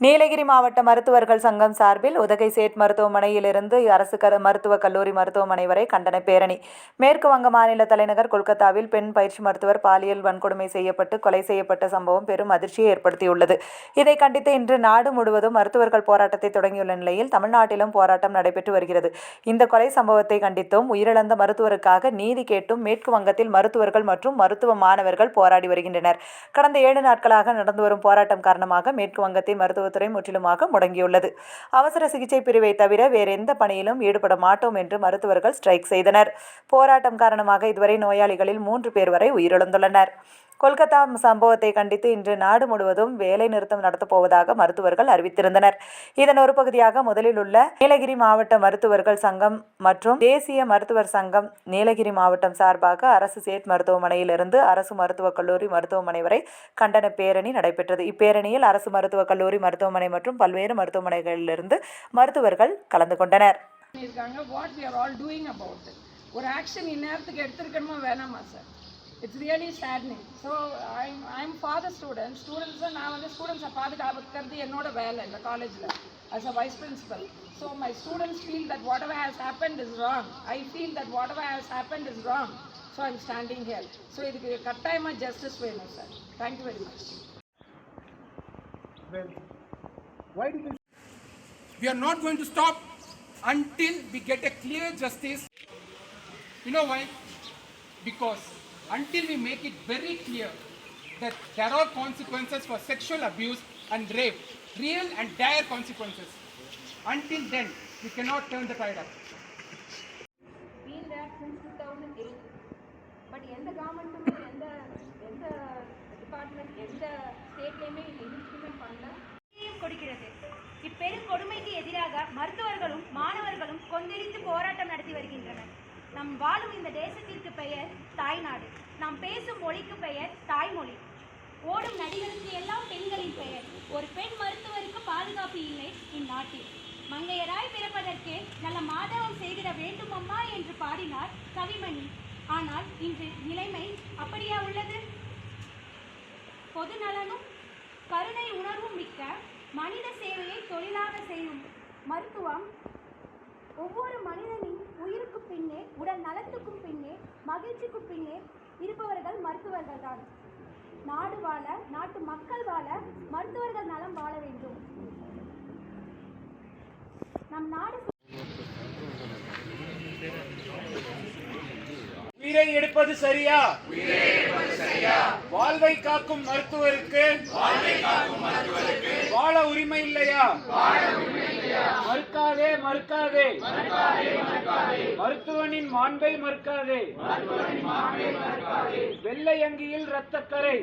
நீலகிரி மாவட்ட மருத்துவர்கள் சங்கம் சார்பில் உதகை சேட் மருத்துவமனையிலிருந்து அரசு க மருத்துவக் கல்லூரி மருத்துவமனை வரை கண்டன பேரணி. மேற்கு வங்க மாநில தலைநகர் கொல்கத்தாவில் பெண் பயிற்சி மருத்துவர் பாலியல் வன்கொடுமை செய்யப்பட்டு கொலை செய்யப்பட்ட சம்பவம் பெரும் அதிர்ச்சியை ஏற்படுத்தியுள்ளது. இதை கண்டித்து இன்று நாடு முழுவதும் மருத்துவர்கள் போராட்டத்தை தொடங்கியுள்ள நிலையில் தமிழ்நாட்டிலும் போராட்டம் நடைபெற்று வருகிறது. இந்த கொலை சம்பவத்தை கண்டித்தும் உயிரிழந்த மருத்துவருக்காக நீதி கேட்டும் மேற்கு வங்கத்தில் மருத்துவர்கள் மற்றும் மருத்துவ மாணவர்கள் போராடி வருகின்றனர். கடந்த ஏழு நாட்களாக நடந்து வரும் போராட்டம் காரணமாக மேற்கு வங்கத்தின் மருத்துவத்துறை முற்றிலுமாக முடங்கியுள்ளது. அவசர சிகிச்சை பிரிவை தவிர வேறு எந்த பணியிலும் ஈடுபட மாட்டோம் என்று மருத்துவர்கள் ஸ்ட்ரைக் செய்தனர். போராட்டம் காரணமாக இதுவரை நோயாளிகளில் மூன்று பேர் வரை உயிரிழந்துள்ளனர். கொல்கத்தா சம்பவத்தை கண்டித்து இன்று நாடு முழுவதும் வேலை நிறுத்தம் நடத்தப்போவதாக மருத்துவர்கள் அறிவித்திருந்தனர். இதன் ஒரு பகுதியாக முதலில் உள்ள நீலகிரி மாவட்ட மருத்துவர்கள் சங்கம் மற்றும் தேசிய மருத்துவர் சங்கம் நீலகிரி மாவட்டம் சார்பாக அரசு சேட் மருத்துவமனையிலிருந்து அரசு மருத்துவக் கல்லூரி மருத்துவமனை வரை கண்டன பேரணி நடைபெற்றது. இப்பேரணியில் அரசு மருத்துவக் கல்லூரி மருத்துவமனை மற்றும் பல்வேறு மருத்துவமனைகளிலிருந்து மருத்துவர்கள் கலந்து கொண்டனர். ஒரு ஆக்ஷன் இந்நேரத்துக்கு எடுத்திருக்கணுமா? வேணாமா sir It's really saddening so I'm I'm father student ஸ்டூடெண்ட்ஸை நான் வந்து ஸ்டூடெண்ட்ஸை பாதுகாக்கிறது என்னோட வேலை இந்த காலேஜில் as a vice principal so my students feel that whatever has happened is wrong I feel that whatever has happened is wrong so I'm standing here so இதுக்கு கட்டாயமாக ஜஸ்டிஸ் வேணும் sir thank you very much Why do they? We are not going to stop until we get a clear justice. You know why? Because until we make it very clear that there are consequences for sexual abuse and rape, real and dire consequences. Until then, we cannot turn the tide up. been there since 2008 but எந்த கவர்மெண்ட்டுமே எந்த எந்த department எந்த ஸ்டேட்லேயுமே இது implement பண்ணல கொடுக்கிறது இப்பெருங்கொடுமைக்கு எதிராக மருத்துவர்களும் மாணவர்களும் கொந்தளித்து போராட்டம் நடத்தி வருகின்றனர் நம் வாழும் இந்த தேசத்திற்கு பெயர் தாய்நாடு. நாம் பேசும் மொழிக்கு பெயர் தாய்மொழி. ஓடும் நடிகருக்கு எல்லாம் பெண்களின் பெயர். ஒரு பெண் மருத்துவருக்கு பாதுகாப்பு இல்லை இந்நாட்டில். மங்கையராய் பிறப்பதற்கு நல்ல மாதவம் செய்திட வேண்டுமம்மா என்று பாடினார் கவிமணி. ஆனால் இன்று நிலைமை அப்படியா உள்ளது? பொது நலனும் கருணை உணர்வும் மிக்க மனித சேவையை தொழிலாக செய்யும் மருத்துவம் ஒவ்வொரு மனிதனின் உயிருக்கு பின்னே உடல் நலத்துக்கும் பின்னே மகிழ்ச்சிக்கும் பின்னே இருப்பவர்கள் மருத்துவர்கள் தான் நாடு வாழ நாட்டு மக்கள் வாழ மருத்துவர்கள் நலம் வாழ வேண்டும். நம் நாடு உயிரை எடுப்பது சரியா? வாழ்வை காக்கும் மருத்துவருக்கு வாழ உரிமை இல்லையா? மறுக்காதே மறுக்காதே. மருத்துவனின் மாண்பை மறுக்காதே. வெள்ளை அங்கியில் ரத்தக்கரை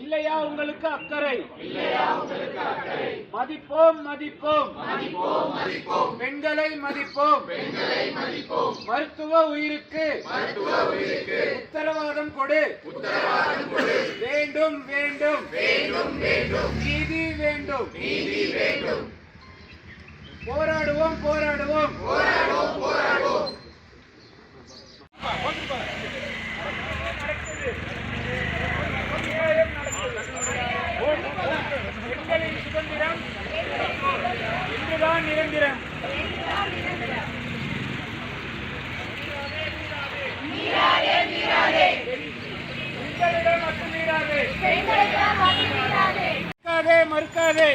இல்லையா உங்களுக்கு அக்கறை? மதிப்போம் மதிப்போம். பெண்களை மதிப்போம். மருத்துவ உயிருக்கு. உத்தரவாதம் கொடு. வேண்டும் வேண்டும். நீதி வேண்டும். போராடுவோம் போராடுவோம். பெண்களின் சுதந்திரம் இன்றுதான் நிரந்தரம். மறுக்காதே மறுக்காதே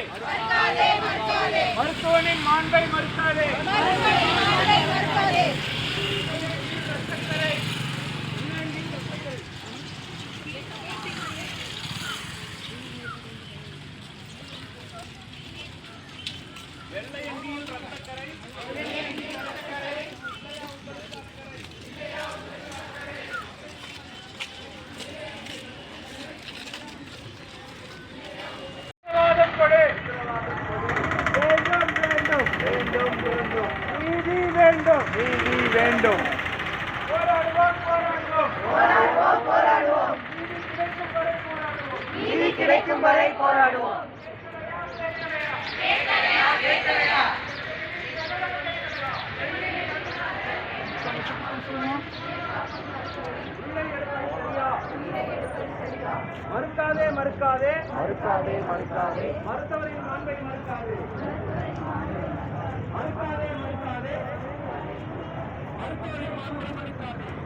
மருத்துவனின் மாண்பை மறுக்காதே உத்தரவாதம் கொடு வேண்டும் வேண்டும் வேண்டும் வேண்டும் நீதி வேண்டும் நீதி வேண்டும் போராடுவோம் போராடுவோம் போராடுவோம் போராடுவோம் நீதி கிடைக்கும் வரை போராடுவோம். மறுக்காதே மறுக்காதே. மறுக்காதே மறுக்காதே. மருத்துவரின் மாண்பை மறுக்காதே. மறுக்காதே மறுக்காதே. மருத்துவரின் மாண்பை மறுக்காதே.